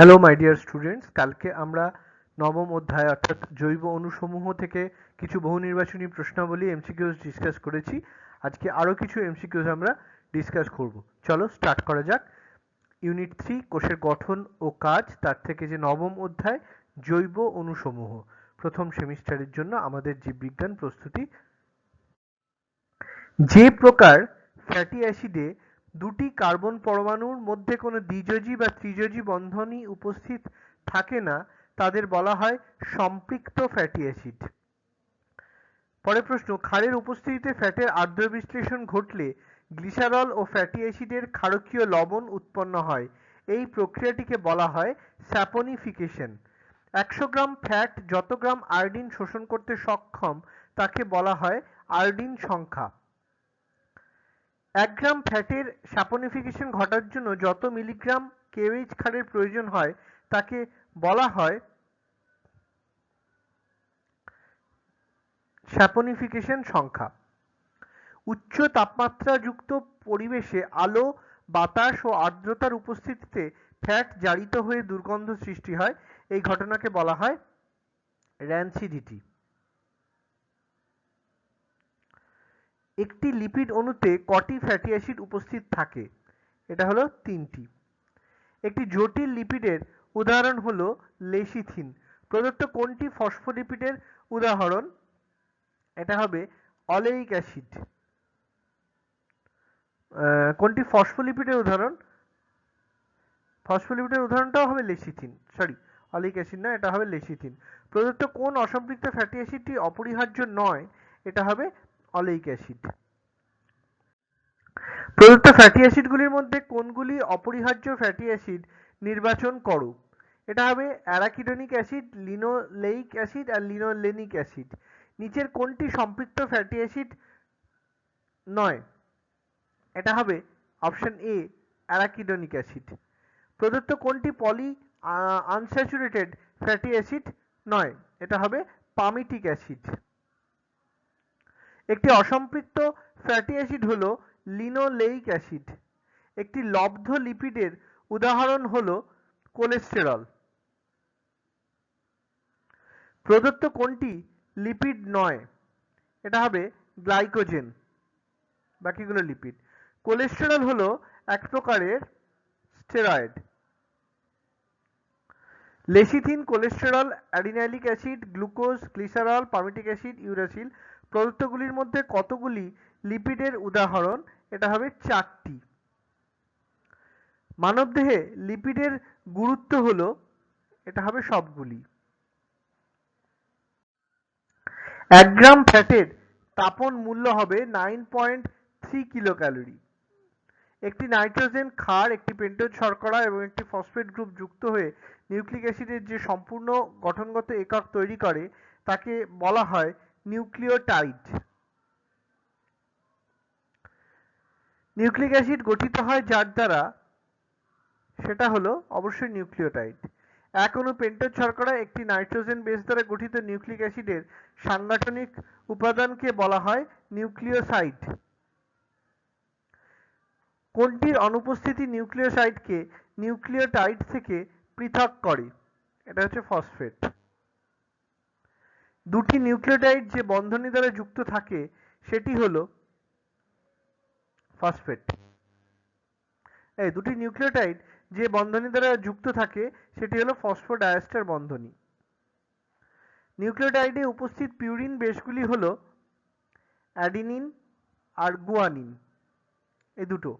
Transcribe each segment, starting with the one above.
Hello my dear students কালকে আমরা নবম অধ্যায়, অর্থাৎ জৈব অণুসমূহ থেকে কিছু বহু নির্বাচনী প্রশ্নাবলী এমসিকিউস ডিসকাস করেছি। আজকে আরও কিছু এমসিকিউস আমরা ডিসকাস করব। চলো স্টার্ট করা যাক। ইউনিট থ্রি কোষের গঠন ও কাজ, তার থেকে যে নবম অধ্যায়, জৈব অণুসমূহ। প্রথম সেমিস্টারের জন্য আমাদের জীববিজ্ঞান প্রস্তুতি। যে প্রকার ফ্যাটি অ্যাসিডে দুটি কার্বন পরমাণুর মধ্যে কোনো দ্বিযোজী বা ত্রিযোজী বন্ধনই উপস্থিত থাকে না, তাদের বলা হয় সম্পৃক্ত ফ্যাটি অ্যাসিড। পরের প্রশ্ন, ক্ষারের উপস্থিতিতে ফ্যাটের আর্দ্র বিশ্লেষণ ঘটলে গ্লিসারল ও ফ্যাটি অ্যাসিডের ক্ষারকীয় লবণ উৎপন্ন হয়। এই প্রক্রিয়াটিকে বলা হয় স্যাপনিফিকেশন। একশো গ্রাম ফ্যাট যত গ্রাম আয়োডিন শোষণ করতে সক্ষম, তাকে বলা হয় আয়োডিন সংখ্যা। এক গ্রাম ফ্যাটের স্যাপনিফিকেশন ঘটার জন্য যত মিলিগ্রাম কেওএইচ ক্ষারের প্রয়োজন হয়, তাকে বলা হয় স্যাপনিফিকেশন সংখ্যা। উচ্চ তাপমাত্রাযুক্ত পরিবেশে আলো, বাতাস ও আর্দ্রতার উপস্থিতিতে ফ্যাট জারিত হয়ে দুর্গন্ধ সৃষ্টি হয়। এই ঘটনাকে বলা হয় র্যান্সিডিটি একটি লিপিড অণুতে কটি ফ্যাটি অ্যাসিড উপস্থিত থাকে? এটা হলো তিনটি। একটি জটিল লিপিডের উদাহরণ হলো লেসিথিন। প্রদত্ত কোনটি ফসফোলিপিডের উদাহরণ? এটা হবে অলেইক অ্যাসিড। কোনটি ফসফোলিপিডের উদাহরণ? ফসফোলিপিডের উদাহরণটাও হবে লেসিথিন। সরি অলিক অ্যাসিড না, এটা হবে লেসিথিন। প্রদত্ত কোন অসম্পৃক্ত ফ্যাটি অ্যাসিডটি অপরিহার্য নয়, এটা হবে অলেইক অ্যাসিড। প্রদত্ত ফ্যাটি অ্যাসিডগুলির মধ্যে কোনগুলি অপরিহার্য ফ্যাটি অ্যাসিড নির্বাচন করো? এটা হবে অ্যারাকিডোনিক অ্যাসিড লিনোলেইক অ্যাসিড আর লিনোলেনিক অ্যাসিড। নিচের কোনটি সম্পৃক্ত ফ্যাটি অ্যাসিড? নয়। এটা হবে অপশন এ অ্যারাকিডোনিক অ্যাসিড। প্রদত্ত কোনটি পলি আনস্যাচুরেটেড ফ্যাটি অ্যাসিড? নয়। এটা হবে পামিটিক অ্যাসিড। একটি অসম্পৃক্ত ফ্যাটি অ্যাসিড হলো লিনোলেইক অ্যাসিড একটি লব্ধ লিপিডের উদাহরণ হলো কোলেস্টেরল প্রদত্ত কোনটি লিপিড নয়, এটা হবে গ্লাইকোজেন বাকিগুলো লিপিড কোলেস্টেরল হলো এক প্রকারের steroid lecithin cholesterol adenylic acid glucose glycerol palmitic acid uracil প্রদত্তগুলির মধ্যে কতগুলি লিপিডের উদাহরণ? এটা হবে চারটি। মানবদেহে লিপিডের গুরুত্ব হলো, এটা হবে সবগুলি। এক গ্রাম ফ্যাটের তাপন মূল্য হবে nine point three kilo calorie একটি নাইট্রোজেন ক্ষার, একটি পেন্টোজ শর্করা এবং একটি ফসফেট গ্রুপ যুক্ত হয়ে নিউক্লিক অ্যাসিডের যে সম্পূর্ণ গঠনগত একক তৈরি করে, তাকে বলা হয় নিউক্লিওটাইড। নিউক্লিক অ্যাসিড গঠিত হয় যার দ্বারা সেটা হলো অবশ্যই নিউক্লিওটাইড। এক অণু পেন্টোজ শর্করা একটি নাইট্রোজেন বেস দ্বারা গঠিত নিউক্লিক অ্যাসিডের সাংগঠনিক উপাদানকে বলা হয় নিউক্লিওসাইড। কোনটির অনুপস্থিতি নিউক্লিওসাইডকে নিউক্লিওটাইড থেকে পৃথক করে? এটা হচ্ছে ফসফেট। দুটি নিউক্লিওটাইড যে বন্ধনী দ্বারা যুক্ত থাকে, সেটি হলো ফসফেট। এই দুটি নিউক্লিওটাইড যে বন্ধনী দ্বারা যুক্ত থাকে, সেটি হলো ফসফোডায়াস্টার বন্ধনী। নিউক্লিওটাইডে উপস্থিত পিউরিন বেশগুলি হলো অ্যাডিনিন আর গুয়ানিন এই দুটো।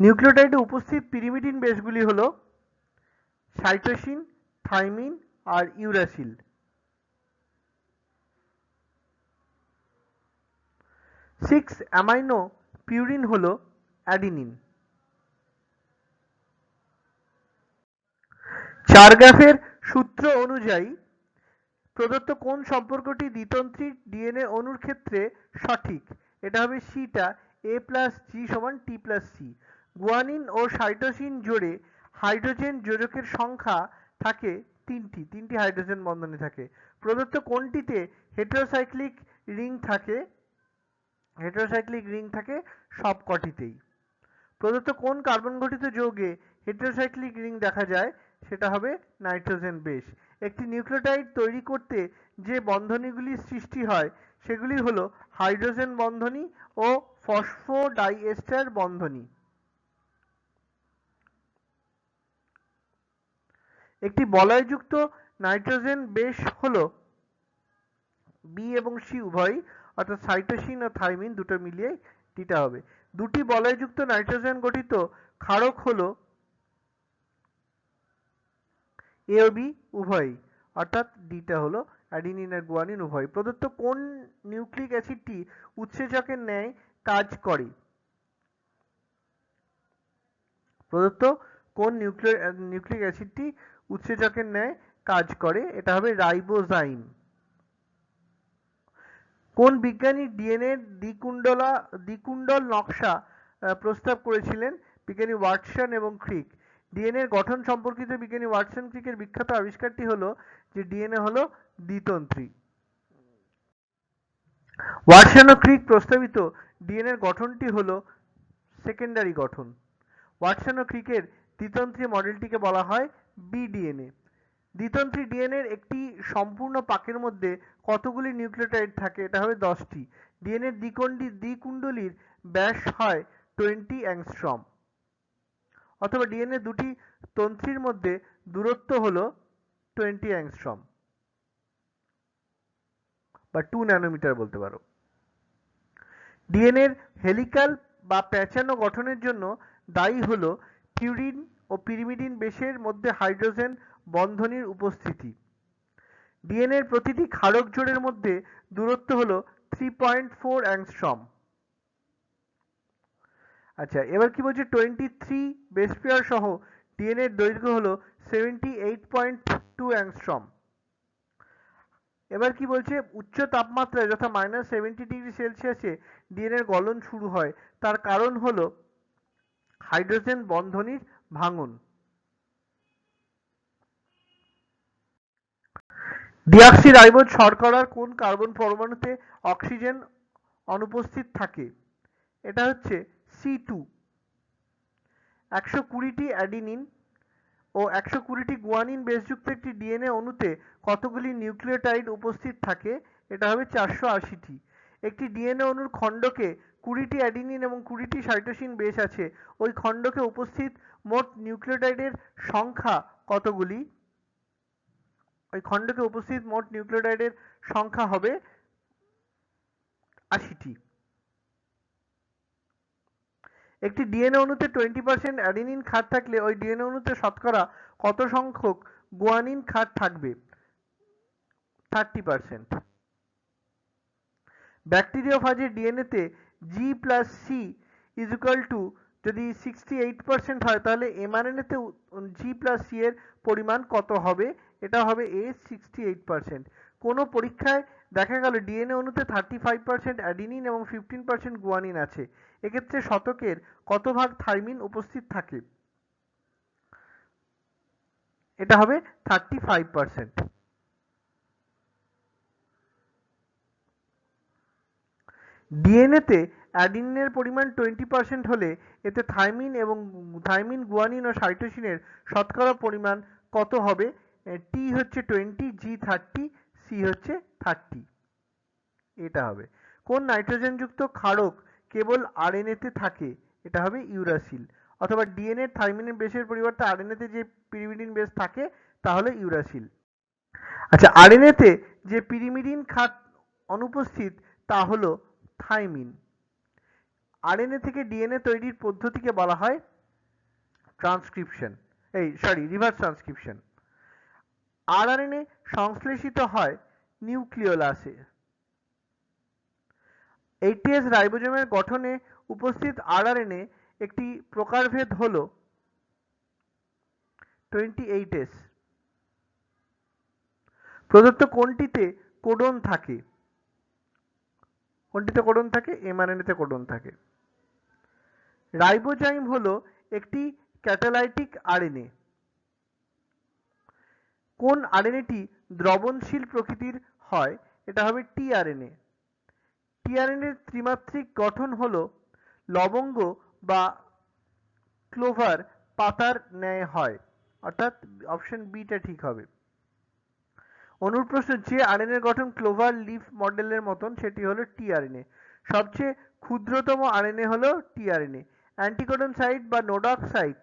নিউক্লিওটাইডে উপস্থিত পিরিমিডিন বেশগুলি হলো সাইটোসিন, থাইমিন আর ইউরাসিল। সিক্স অ্যামাইনো পিউরিন হলো অ্যাডিনিন চারগ্রাফের সূত্র অনুযায়ী, প্রদত্ত কোন সম্পর্কটি দ্বিতন্ত্রী ডিএনএ অণুর ক্ষেত্রে সঠিক? এটা হবে সিটা এ প্লাস জি সমান টি প্লাস সি গুয়ানিন ও সাইটোসিন জোড়ে হাইড্রোজেন যোজকের সংখ্যা থাকে তিনটি তিনটি হাইড্রোজেন বন্ধনে থাকে। প্রদত্ত কোনটিতে হেটেরোসাইক্লিক রিং থাকে? হেটেরোসাইক্লিক রিং থাকে সবকটিতেই। প্রদত্ত কোন কার্বন গঠিত যৌগে হেটেরোসাইক্লিক রিং দেখা যায়? সেটা হবে নাইট্রোজেন বেস একটি নিউক্লিওটাইড তৈরি করতে যে বন্ধনীগুলি সৃষ্টি হয়, সেগুলি হলো হাইড্রোজেন বন্ধনী ও ফসফোডাইএস্টার বন্ধনী। একটি বলয়যুক্ত নাইট্রোজেন বেস হলো। বি এবং সি উভয়ই অর্থাৎ সাইটোসিন ও থাইমিন দুটো মিলিয়ে ডিটা হবে। দুটি বলয়যুক্ত নাইট্রোজেন গঠিত ক্ষারক হলো এ ও বি উভয়ই, অর্থাৎ ডিটা হলো অ্যাডিনিন আর গুয়ানিন উভয় প্রদত্ত কোন নিউক্লিক অ্যাসিডটি উৎসেচকের ন্যায় কাজ করে? প্রদত্ত কোন নিউক্লিয় নিউক্লিক অ্যাসিডটি উৎসেচকের ন্যায় কাজ করে, এটা হবে রাইবোজাইম। কোন বিজ্ঞানী ডিএনএ দ্বিকুণ্ডলা, দ্বিকুণ্ডল নকশা প্রস্তাব করেছিলেন? বিজ্ঞানী ওয়াটসন এবং ক্রিক। ডিএনএর গঠন সম্পর্কিত বিজ্ঞানী ওয়াটসন ক্রিকের বিখ্যাত আবিষ্কারটি হলো যে ডিএনএ হলো দ্বিতন্ত্রী। ওয়াটসন ও ক্রিক প্রস্তাবিত ডিএনএর গঠনটি হলো সেকেন্ডারি গঠন। ওয়াটসন ও ক্রিকের দ্বিতন্ত্রী মডেলটিকে বলা হয় বিডিএনএ দ্বিতন্ত্রী ডিএনএর একটি সম্পূর্ণ পাকের মধ্যে কতগুলি নিউক্লিওটাইড থাকে, এটা হবে দশটি। ডিএনএর দ্বিকণ্ডি দ্বিকুণ্ডলীর ব্যাস হয় টোয়েন্টি অ্যাংস্ট্রম। অথবা ডিএনএ দুটি তন্ত্রীর মধ্যে দূরত্ব হলো টোয়েন্টি অ্যাংস্ট্রম। বা টু ন্যানোমিটার বলতে পারো। ডিএনএর হেলিক্যাল বা প্যাঁচানো গঠনের জন্য দায়ী হলো পিউরিন ও পিরিমিডিন বেশের মধ্যে হাইড্রোজেন বন্ধনীর উপস্থিতি। ডিএনএর প্রতিটি ক্ষারক জোড়ের মধ্যে দূরত্ব হলো থ্রি পয়েন্ট ফোর অ্যাংস্ট্রম আচ্ছা এবার কি বলছে? টোয়েন্টি থ্রি বেস পেয়ার সহ ডিএনএর দৈর্ঘ্য হলো seventy eight point two angstrom এবার কি বলছে? উচ্চ তাপমাত্রায় যথা মাইনাস সেভেন্টি ডিগ্রি সেলসিয়াসে ডিএনএর গলন শুরু হয়, তার কারণ হলো হাইড্রোজেন বন্ধনীর ভাঙন। ডিঅক্সিরাইবোজ শর্করার কোন কার্বন পরমাণুতে অক্সিজেন অনুপস্থিত থাকে? এটা হচ্ছে সি টু। একশো কুড়িটি অ্যাডিনিন ও একশো কুড়িটি গুয়ানিন বেসযুক্ত একটি ডিএনএ অণুতে কতগুলি নিউক্লিওটাইড উপস্থিত থাকে? এটা হবে চারশো আশিটি। একটি ডিএনএ অণুর খণ্ডকে কুড়িটি অ্যাডিনিন এবং কুড়িটি সাইটোসিন বেস আছে। ওই খণ্ডকে উপস্থিত মোট নিউক্লিওটাইডের সংখ্যা কতগুলি? ওই খণ্ডকে উপস্থিত মোট নিউক্লিওটাইডের সংখ্যা হবে আশিটি। একটি ডিএনএ অণুতে টোয়েন্টি পার্সেন্ট অ্যাডিনিন ক্ষার থাকলে ওই ডিএনএ অণুতে শতকরা কত সংখ্যক গুয়ানিন ক্ষার থাকবে? Thirty percent. ব্যাকটেরিওফাজের ডিএনএতে G plus C is equal to যদি সিক্সটি এইট পার্সেন্ট হয়, তাহলে এমআরএনএতে জি প্লাস সি এর পরিমাণ কত হবে? এটা হবে এ সিক্সটি এইট পার্সেন্ট কোনো পরীক্ষায় দেখা গেল ডিএনএ অণুতে থার্টি ফাইভ পার্সেন্ট অ্যাডিনিন এবং ফিফটিন পার্সেন্ট গুয়ানিন আছে। এক্ষেত্রে শতকের কত ভাগ থাইমিন উপস্থিত থাকে? এটা হবে থার্টি ফাইভ পার্সেন্ট ডিএনএতে অ্যাডিনিনের পরিমাণ টোয়েন্টি পার্সেন্ট হলে এতে থাইমিন এবং থাইমিন, গুয়ানিন ও সাইটোসিনের শতকরা পরিমাণ কত হবে? টি হচ্ছে টোয়েন্টি জি থার্টি সি হচ্ছে থার্টি এটা হবে। কোন নাইট্রোজেনযুক্ত ক্ষারক কেবল আরএনএতে থাকে? এটা হবে ইউরাসিল। অথবা ডিএনএ থাইমিনের বেসের পরিবর্তে আরএনএতে যে পিরিমিডিন বেস থাকে তাহলে ইউরাসিল। আচ্ছা আরএনএতে যে পিরিমিডিন খাত অনুপস্থিত, তা হলো থাইমিন। আরএনএ থেকে ডিএনএ তৈরির পদ্ধতিকে বলা হয় ট্রান্সক্রিপশন এই সরি রিভার্স ট্রান্সক্রিপশন আরআরএনএ সংশ্লেষিত হয় নিউক্লিওলাসে এইটিএস রাইবোজোমের গঠনে উপস্থিত আরআরএনএ একটি প্রকারভেদ হল টোয়েন্টি এইট এস প্রদত্ত কোনটিতে কোডন থাকে। কোনটিতে কোডন থাকে এমআরএনএতে কোডন থাকে। রাইবোজাইম হলো একটি ক্যাটালাইটিক আরএনএ। কোন আরএনএটি দ্রবণশীল প্রকৃতির হয়? এটা হবে টিআরএনএ। টিআরএনএর ত্রিমাত্রিক গঠন হলো লবঙ্গ বা ক্লোভার পাতার ন্যায় হয়। অর্থাৎ অপশন বিটা ঠিক হবে। অনুর প্রশ্ন, যে আরএনএ গঠন ক্লোভার লিফ মডেলের মতন, সেটি হলো টিআরএনএ। সবচেয়ে ক্ষুদ্রতম আরএনএ হলো টিআরএনএ। অ্যান্টিকোডন সাইট বা নোডক সাইট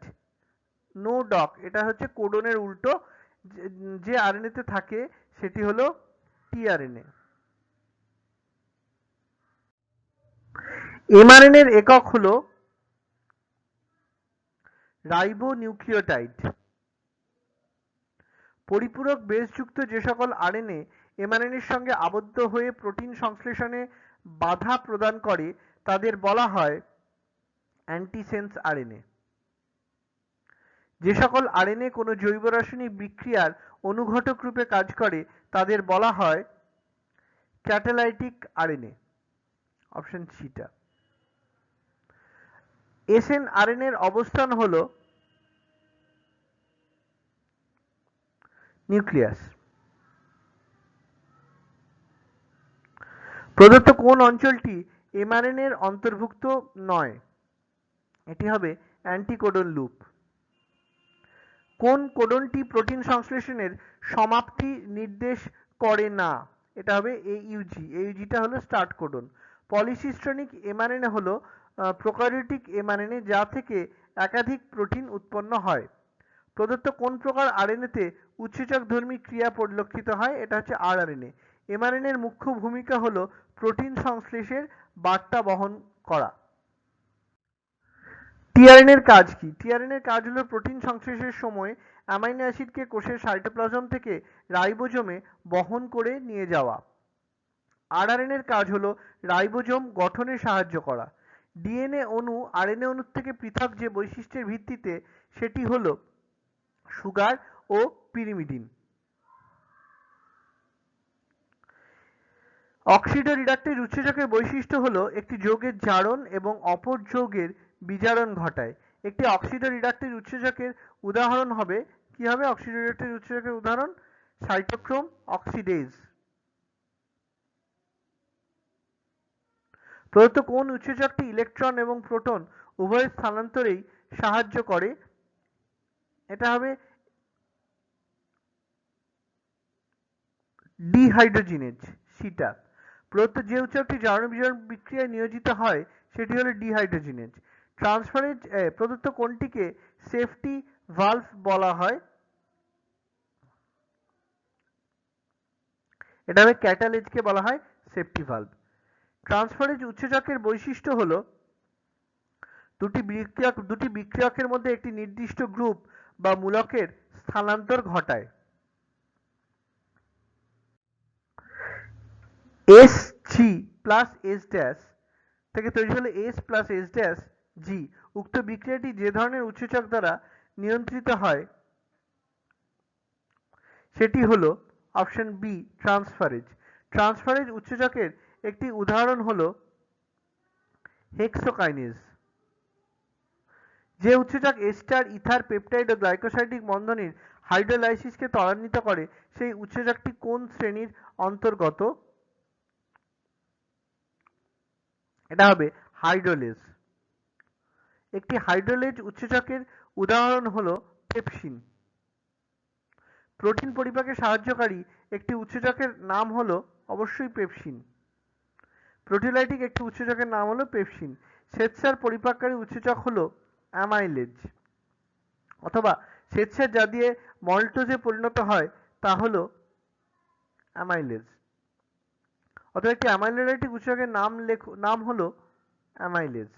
নোডক এটা হচ্ছে কোডনের উল্টো, যে- যে আরএনএতে থাকে, সেটি হলো টিআরএনএ এমআরএনএর একক হলো রাইবো নিউক্লিওটাইড পরিপূরক বেসযুক্ত যে সকল আরএনএ এমআরএনএর সঙ্গে আবদ্ধ হয়ে প্রোটিন সংশ্লেষণে বাধা প্রদান করে, তাদের বলা হয় অ্যান্টিসেন্স আরএনএ যে সকল আরএনএ কোনো জৈব রাসায়নিক বিক্রিয়ার অনুঘটক রূপে কাজ করে, তাদের বলা হয় ক্যাটালাইটিক আরএনএ অপশন সিটা এসএন আরএনএর অবস্থান হলো নিউক্লিয়াস। প্রদত্ত কোন অঞ্চলটি এমআরএনএ এর অন্তর্ভুক্ত নয়। এটি হবে অ্যান্টিকোডন লুপ কোন কোডনটি প্রোটিন সংশ্লেষণের সমাপ্তি নির্দেশ করে না? এটা হবে এইউজি এইউজিটা হলো স্টার্ট কোডন পলিসিস্ট্রনিক এমআরএনএ হলো প্রোকারিওটিক এমআরএনএ যা থেকে একাধিক প্রোটিন উৎপন্ন হয়। প্রদত্ত কোন প্রকার আরএনএতে উৎসেচক ধর্মী ক্রিয়া পরিলক্ষিত হয়? এটা হচ্ছে আরআরএনএ এমআরএনএ এর মুখ্য ভূমিকা হলো প্রোটিন সংশ্লেষের বার্তা বহন করা। টিআরএনএ এর কাজ কি? টিআরএনএ এর কাজ হলো প্রোটিন সংশ্লেষের সময় অ্যামাইনো অ্যাসিডকে কোষের সাইটোপ্লাজম থেকে রাইবোজোমে বহন করে নিয়ে যাওয়া। আরআরএনএ এর কাজ হলো রাইবোজোম গঠনে সাহায্য করা। ডিএনএ অণু আরএনএ অণুর থেকে পৃথক যে বৈশিষ্ট্যের ভিত্তিতে সেটি হলো সুগার ও পিরিমিডিন অক্সিডো রিডাক্টের উৎসেচকের বৈশিষ্ট্য হলো একটি যৌগের জারণ এবং অপর যৌগের বিজারণ ঘটায়। একটি অক্সিডো রিডাক্টের উৎসেচকের উদাহরণ হবে, কি হবে অক্সিডো রিডাক্টের উৎসেচকের উদাহরণ? সাইটোক্রোম অক্সিডেজ প্রদত্ত কোন উৎসেচকটি ইলেকট্রন এবং প্রোটন উভয় স্থানান্তরেই সাহায্য করে? এটা হবে ডিহাইড্রোজিনেজ সিটা প্রদত্ত যে উৎসেচকটি জারণ বিজারণ বিক্রিয়ায় নিয়োজিত হয়, সেটি হলো ডিহাইড্রোজিনেজ ট্রান্সফারেজ প্রদত্ত কোনটিকে সেফটি ভালভ বলা হয়। এটা হবে ক্যাটালেজকে বলা হয় সেফটি ভালভ ট্রান্সফারেজ উৎসেচকের বৈশিষ্ট্য হলো, দুটি বিক্রিয়ক, দুটি বিক্রিয়কের মধ্যে একটি নির্দিষ্ট গ্রুপ বা মূলকের স্থানান্তর ঘটায়। S G plus S dash থেকে তৈরি হলো S plus S dash G, উক্ত বিক্রিয়াটি যে ধরনের উৎসেচক দ্বারা নিয়ন্ত্রিত হয়, সেটি হলো অপশন বি ট্রান্সফারেজ ট্রান্সফারেজ উৎসেচকের একটি উদাহরণ হলো হেক্সোকাইনেজ যে উৎসেচক এস্টার ইথার পেপটাইড ও গ্লাইকোসাইডিক বন্ধনীর হাইড্রোলাইসিসকে ত্বরান্বিত করে, সেই উৎসেচকটি কোন শ্রেণির অন্তর্গত? এটা হবে হাইড্রোলেজ একটি হাইড্রোলেজ উৎসেচকের উদাহরণ হলো পেপসিন। প্রোটিন পরিপাকে সাহায্যকারী একটি উৎসেচকের নাম হলো অবশ্যই পেপসিন। প্রোটিলাইটিক একটি উৎসেচকের নাম হলো পেপসিন। স্বেচ্ছার পরিপাককারী উৎসেচক হলো অ্যামাইলেজ। অথবা স্বেচ্ছার যা দিয়ে মল্টোজে পরিণত হয় তা হলো অ্যামাইলেজ। অথবা একটি অ্যামাইলোলাইটিক উৎসেচকের নাম লেখ নাম হলো অ্যামাইলেজ।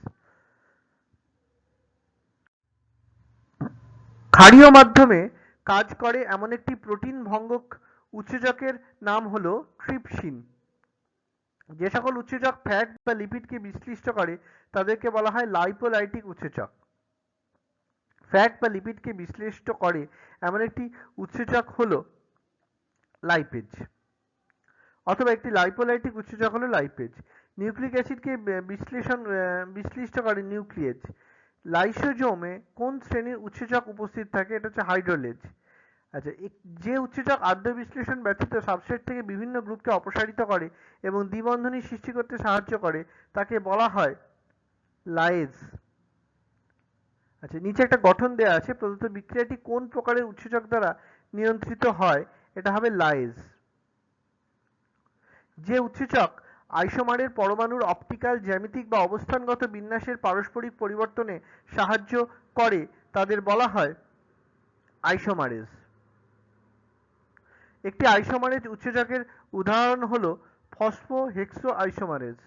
ক্ষারীয় মাধ্যমে কাজ করে এমন একটি প্রোটিন ভঙ্গক উৎসেচকের নাম হলো ট্রিপসিন। যে সকল উৎসেচক ফ্যাট বা লিপিডকে বিশ্লিষ্ট করে, তাদেরকে বলা হয় লাইপোলাইটিক উৎসেচক। ফ্যাট বা লিপিডকে বিশ্লিষ্ট করে এমন একটি উৎসেচক হলো লাইপেজ। অথবা একটি লাইপোলাইটিক উৎসেচক হলো লাইপেজ। নিউক্লিক অ্যাসিডকে বিশ্লেষণ বিশ্লিষ্ট করে নিউক্লিয়েজ। লাইসোজোমে কোন শ্রেণির উৎসেচক উপস্থিত থাকে? এটা হচ্ছে হাইড্রোলেজ। আচ্ছা যে উৎসেচক আদ্য বিশ্লেষণ ব্যতীত সাবস্ট্রেট থেকে বিভিন্ন গ্রুপকে অপসারিত করে এবং দ্বিবন্ধনী সৃষ্টি করতে সাহায্য করে, তাকে বলা হয় লায়েজ আচ্ছা নিচে একটা গঠন দেয়া আছে, প্রদত্ত বিক্রিয়াটি কোন প্রকারের উৎসেচক দ্বারা নিয়ন্ত্রিত হয়? এটা হবে লাইজ। যে উৎসেচক আইসোমারের পরমাণুর অপটিক্যাল জ্যামিতিক বা অবস্থানগত বিন্যাসের পারস্পরিক পরিবর্তনে সাহায্য করে, তাদের বলা হয় আইসোমারেজ একটি আইসোমারেজ উৎসেচকের উদাহরণ হল ফসফো হেক্সো আইসোমারেজ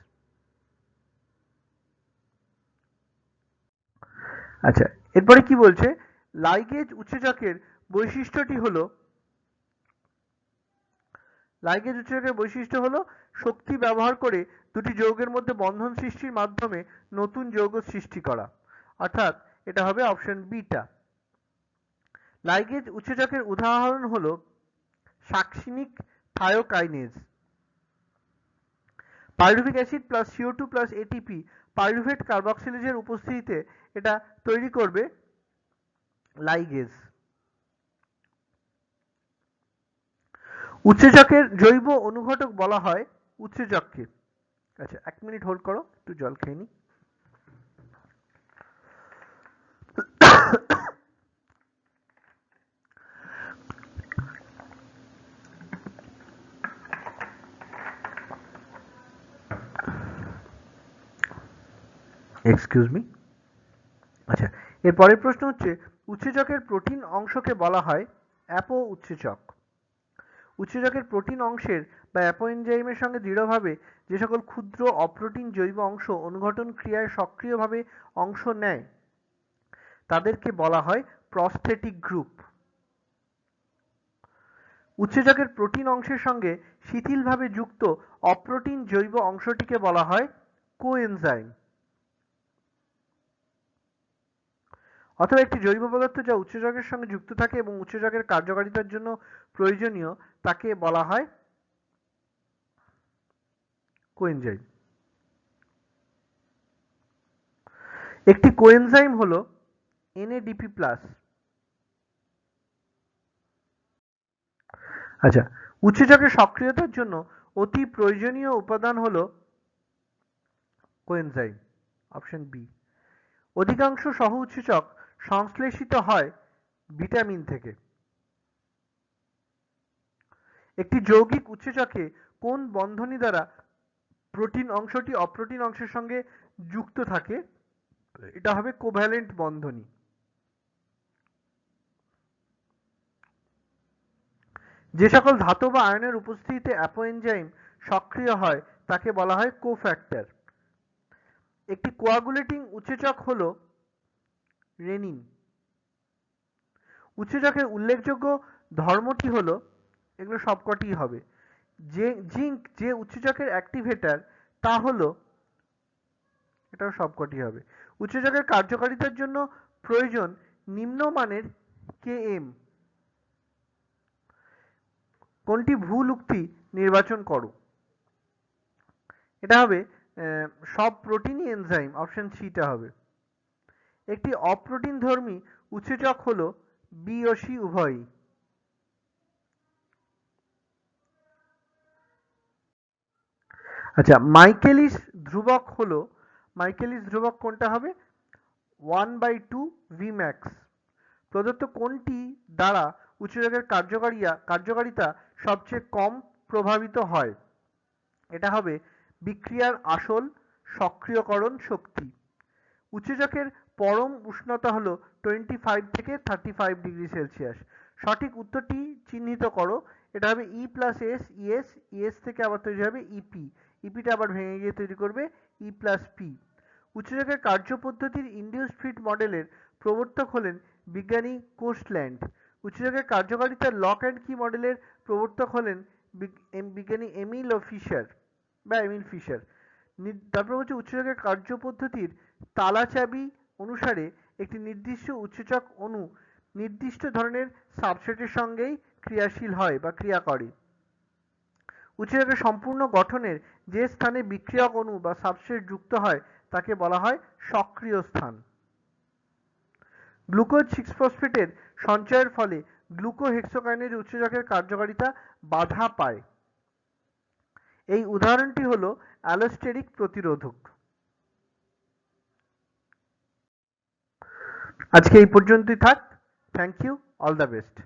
আচ্ছা এরপরে কি বলছে? লাইগেজ উৎসেচকের বৈশিষ্ট্যটি হলো, লাইগেজ উৎসেচকের বৈশিষ্ট্য হলো শক্তি ব্যবহার করে দুটি যৌগের মধ্যে বন্ধন সৃষ্টির মাধ্যমে নতুন যৌগ সৃষ্টি করা। অর্থাৎ এটা হবে অপশন বিটা লাইগেজ উৎসেচকের উদাহরণ হলো succinic thiokinase. Pyruvic acid plus CO two plus ATP pyruvate কার্বক্সিলেজের উপস্থিতিতে এটা তৈরি করবে লাইগেজ উৎসেচকের জৈব অনুঘটক বলা হয় উৎসেচককে আচ্ছা এক মিনিট হোল্ড করো, একটু জল খেয়ে নি এক্সকিউজ মি আচ্ছা এর পরের প্রশ্ন হচ্ছে উৎসেচকের প্রোটিন অংশকে বলা হয় অ্যাপো উৎসেচক উৎসেচকের প্রোটিন অংশের বা অ্যাপোএনজাইমের সঙ্গে দৃঢ়ভাবে যে সকল ক্ষুদ্র অপ্রোটিন জৈব অংশ অনুঘটন ক্রিয়ায় সক্রিয়ভাবে অংশ নেয়, তাদেরকে বলা হয় প্রস্থেটিক গ্রুপ। উৎসেচকের প্রোটিন অংশের সঙ্গে শিথিলভাবে যুক্ত অপ্রোটিন জৈব অংশটিকে বলা হয় কোএনজাইম। অথবা একটি জৈব পদার্থ যা উৎসেচকের সঙ্গে যুক্ত থাকে এবং উৎসেচকের কার্যকারিতার জন্য প্রয়োজনীয়, তাকে বলা হয় কোএনজাইম। একটি কোএনজাইম হলো এনএডিপি প্লাস। আচ্ছা উৎসেচকের সক্রিয়তার জন্য অতি প্রয়োজনীয় উপাদান হলো কোএনজাইম, অপশন বি। অধিকাংশ সহ উৎসেচক সংশ্লেষিত হয় ভিটামিন থেকে। একটি যৌগিক উৎসেচকে কোন বন্ধনী দ্বারা প্রোটিন অংশটি অপ্রোটিন অংশের সঙ্গে যুক্ত থাকে? এটা হবে কোভ্যালেন্ট বন্ধনী। যে সকল ধাতু বা আয়নের উপস্থিতিতে অ্যাপোএনজাইম সক্রিয় হয়, তাকে বলা হয় কোফ্যাক্টর। একটি কোয়াগুলেটিং উৎসেচক হলো রেনিন। উৎসেচকের উল্লেখযোগ্য ধর্মটি হলো, এগুলো সবকটি হবে। যে জিঙ্ক, যে উৎসেচকের অ্যাক্টিভেটর, তা হলো, এটাও সবকটি হবে। উৎসেচকের কার্যকারিতার জন্য প্রয়োজন নিম্নমানের কে এম। কোনটি ভুল উক্তি নির্বাচন করো। এটা হবে সব প্রোটিনই এনজাইম, অপশন সিটা হবে। একটি অপ্রোটিন ধর্মী উৎসেচক হলো বি ও সি উভয়ই। আচ্ছা মাইকেলিস ধ্রুবক হলো, মাইকেলিস ধ্রুবক কোনটা হবে? One by two V max. প্রদত্ত কোনটি দ্বারা উৎসেচকের কার্যকারিয়া, কার্যকারিতা সবচেয়ে কম প্রভাবিত হয়? এটা হবে বিক্রিয়ার আসল সক্রিয়করণ শক্তি। উৎসেচকের পরম উষ্ণতা হলো টোয়েন্টি ফাইভ থেকে থার্টি ফাইভ ডিগ্রি সেলসিয়াস সঠিক উত্তরটি চিহ্নিত করো। এটা হবে E plus S ES ES থেকে আবার তৈরি হবে ইপি ইপিটা আবার ভেঙে গিয়ে তৈরি করবে ই প্লাস পি উৎসেচকের কার্যপদ্ধতির ইন্ডিউস ফিট মডেলের প্রবর্তক হলেন বিজ্ঞানী কোস্টল্যান্ড। উৎসেচকের কার্যকারিতার লক অ্যান্ড কি মডেলের প্রবর্তক হলেন বিজ্ঞানী এমিল ও ফিশার বা এমিল ফিশার। তারপর হচ্ছে উৎসেচকের কার্যপদ্ধতির তালাচাবি অনুসারে একটি নির্দিষ্ট উৎসেচক অণু নির্দিষ্ট ধরনের সাবস্ট্রেটের সঙ্গেই ক্রিয়াশীল হয় বা ক্রিয়া করে। উৎসেচকের সম্পূর্ণ গঠনের যে স্থানে বিক্রিয়ক অণু বা সাবস্ট্রেট যুক্ত হয়, তাকে বলা হয় সক্রিয় স্থান। গ্লুকোজ সিক্স ফসফেটের সঞ্চয়ের ফলে গ্লুকোহেক্সোকাইনেজ উৎসেচকের কার্যকারিতা বাধা পায়। এই উদাহরণটি হলো অ্যালোস্টেরিক প্রতিরোধক। আজকে এই পর্যন্তই থাক। Thank you all the best